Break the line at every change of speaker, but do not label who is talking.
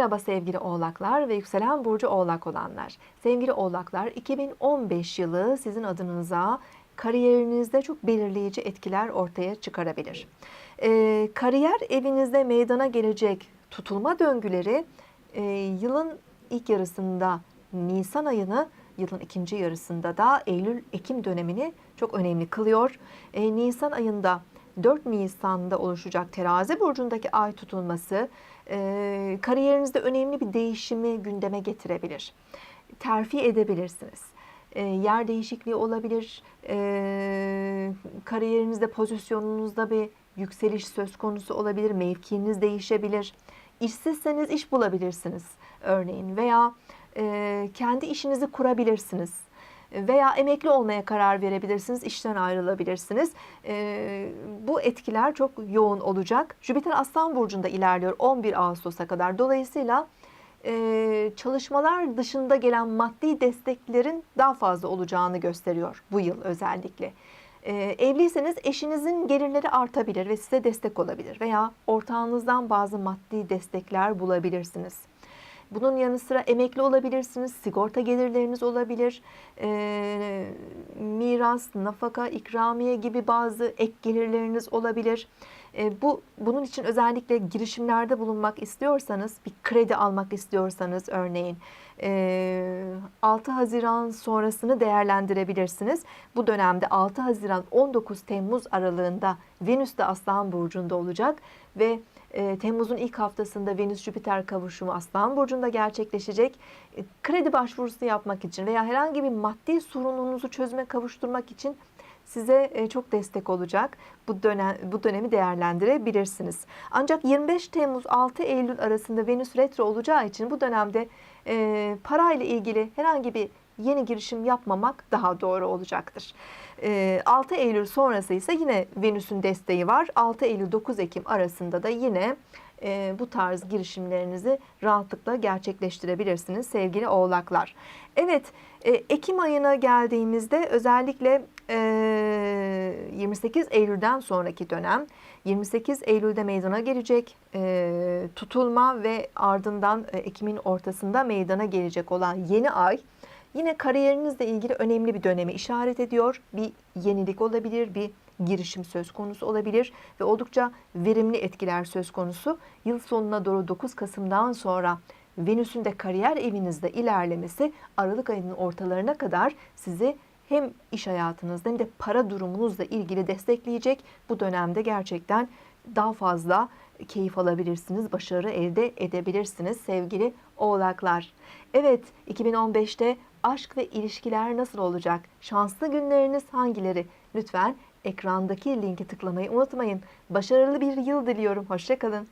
Merhaba sevgili oğlaklar ve yükselen burcu oğlak olanlar. Sevgili oğlaklar 2015 yılı sizin adınıza kariyerinizde çok belirleyici etkiler ortaya çıkarabilir. Ee, kariyer evinizde meydana gelecek tutulma döngüleri e, yılın ilk yarısında Nisan ayını yılın ikinci yarısında da Eylül-Ekim dönemini çok önemli kılıyor. Ee, Nisan ayında 4 Nisan'da oluşacak terazi burcundaki ay tutulması e, kariyerinizde önemli bir değişimi gündeme getirebilir. Terfi edebilirsiniz. E, yer değişikliği olabilir. E, kariyerinizde, pozisyonunuzda bir yükseliş söz konusu olabilir. Mevkiniz değişebilir. İşsizseniz iş bulabilirsiniz örneğin veya e, kendi işinizi kurabilirsiniz veya emekli olmaya karar verebilirsiniz, işten ayrılabilirsiniz. Ee, bu etkiler çok yoğun olacak. Jüpiter Aslan Burcu'nda ilerliyor 11 Ağustos'a kadar. Dolayısıyla e, çalışmalar dışında gelen maddi desteklerin daha fazla olacağını gösteriyor bu yıl özellikle. Ee, evliyseniz eşinizin gelirleri artabilir ve size destek olabilir veya ortağınızdan bazı maddi destekler bulabilirsiniz. Bunun yanı sıra emekli olabilirsiniz, sigorta gelirleriniz olabilir, e, miras, nafaka, ikramiye gibi bazı ek gelirleriniz olabilir. E, bu bunun için özellikle girişimlerde bulunmak istiyorsanız, bir kredi almak istiyorsanız örneğin e, 6 Haziran sonrasını değerlendirebilirsiniz. Bu dönemde 6 Haziran 19 Temmuz aralığında Venüs de Aslan burcunda olacak ve e, Temmuz'un ilk haftasında Venüs-Jüpiter kavuşumu Aslan Burcu'nda gerçekleşecek. E, kredi başvurusu yapmak için veya herhangi bir maddi sorununuzu çözüme kavuşturmak için size e, çok destek olacak. Bu dönem bu dönemi değerlendirebilirsiniz. Ancak 25 Temmuz 6 Eylül arasında Venüs retro olacağı için bu dönemde e, parayla ilgili herhangi bir yeni girişim yapmamak daha doğru olacaktır. 6 ee, Eylül sonrası ise yine Venüs'ün desteği var. 6 Eylül 9 Ekim arasında da yine e, bu tarz girişimlerinizi rahatlıkla gerçekleştirebilirsiniz sevgili oğlaklar. Evet e, Ekim ayına geldiğimizde özellikle 28 e, Eylül'den sonraki dönem 28 Eylül'de meydana gelecek tutulma ve ardından Ekim'in ortasında meydana gelecek olan yeni ay Yine kariyerinizle ilgili önemli bir dönemi işaret ediyor. Bir yenilik olabilir, bir girişim söz konusu olabilir ve oldukça verimli etkiler söz konusu. Yıl sonuna doğru 9 Kasım'dan sonra Venüs'ün de kariyer evinizde ilerlemesi Aralık ayının ortalarına kadar sizi hem iş hayatınızda hem de para durumunuzla ilgili destekleyecek. Bu dönemde gerçekten daha fazla keyif alabilirsiniz, başarı elde edebilirsiniz sevgili oğlaklar. Evet 2015'te aşk ve ilişkiler nasıl olacak? Şanslı günleriniz hangileri? Lütfen ekrandaki linki tıklamayı unutmayın. Başarılı bir yıl diliyorum. Hoşçakalın.